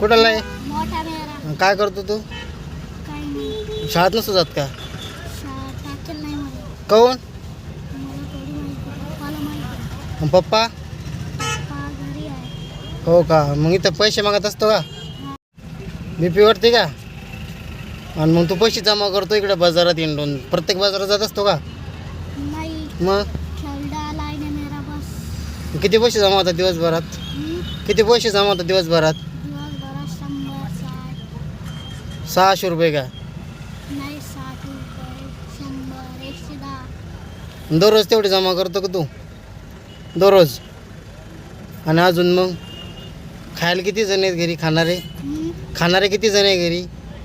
कुठला आहे मोठा मेरा काय करतो तू? काही नाही. शाळेत नसतो जात का? शा- टाकेल नाही मला काऊन? मला थोडी माहिती आहे. पप्पाला माहिती आहे. मग पप्पा? पप्पा घरी आहे. हो का? मग इथं पैसे मागत असतो का? बी पी का? आणि मग तू पैसे जमा करतो इकडे बाजारात इंडून प्रत्येक बाजारात जात असतो का? नाही. मग? खेळडा लाईन आहे मेरा बस. किती पैसे जमा होतात दिवसभरात? किती पैसे जमा होतात दिवसभरात? दिवसभरात शंभर साठ. सहाशे रुपये का? नाही साठ रुपये शंभर एकशे दहा. दररोज तेवढे जमा करतो का तू? दररोज. आणि अजून मग? खायला किती जण आहेत घरी? खाणारे? खाणारे किती जण आहे घरी?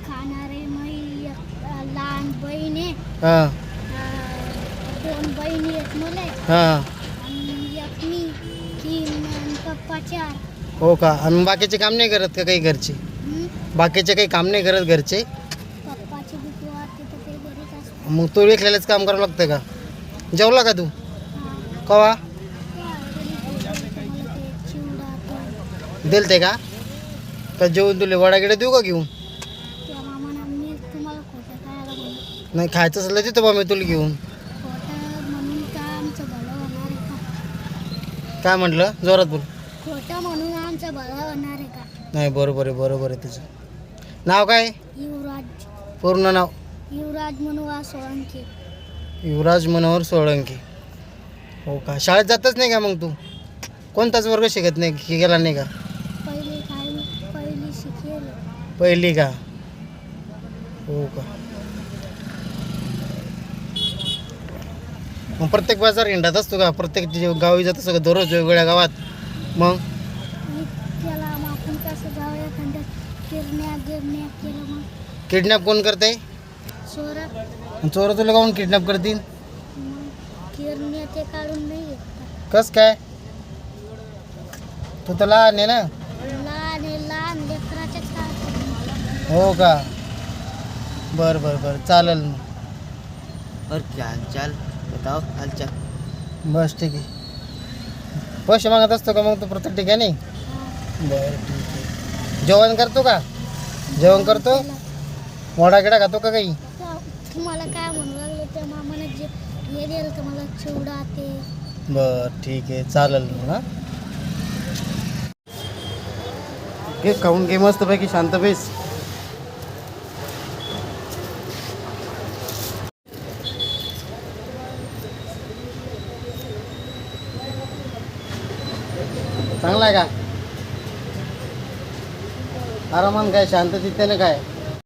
खाणारे मै एक अ, लहान बहीण आहे. हां. अ, दोन बहिणी आहेत मुले. हां. हो का? आणि बाकीचे काम नाही करत का काही घरचे? बाकीचे काही काम नाही करत घरचे? पप्पाची भीती वाटते तर ते घरीच असतात. मग तू एकल्यालाच काम करावं लागतं का? जेवला का तू. कवा? चिवडा ते दिल ते का? का जेवून तुले वडा गिडा देऊ का घेऊन? त्या मामानं मी तुम्हाला खोटं खायला म्हणून नाही खायचं असलं देतो बा मी तुला घेऊन. खोटं म्हणून काय आमचं भलं होणार आहे का? काय म्हटलं? जोरात बोल. खोटं म्हणून आमचं भलं होणार आहे का? नाही बरोबर आहे बरोबर आहे तुझं. नाव काय? युवराज. पूर्ण नाव? युवराज म्हणून सोळंकी. युवराज मनोहर सोळंकी. हो का? शाळेत जातच नाही का मग तू? कोणताच वर्ग शिकत नाही की गेला नाही का? पहिली काही पहिली शिकेल. पहिली का? हो का? मग प्रत्येक बाजार हिंडत असतो का? प्रत्येक जे गावी जात असतो का? दररोज वेगवेगळ्या गावात? मग? मी त्याला आपण कसं जाऊ एखाद्या किरण्या गिरण्या केलं मग. किडनॅप कोण करते चोर. तुला काऊन किडनॅप करतील? किरण्या ते काढून नाही घेतात कस काय? तू तर लहान आहे ना? लहान आहे लहान लेकराच्या काय हो का? बर बर बर. चालेल मग. और क्या हालचाल बताओ हालचाल बस ठीक आहे. पैसे मागत असतो का मग तू प्रत्येक ठिकाणी? बरं ठीक आहे जेवण करतो का? जेवण करतो? मोडा गिडा खातो का काही? तुम्हाला काय म्हणू लागले त्या मामाने जे हे दिलं तर मला चिवडा ते. बर ठीक आहे. चालेल हा घे खाऊन घे मस्तपैकी शांत बेस. चांगला आहे का? आरामान काय शांत चित्तेने काय?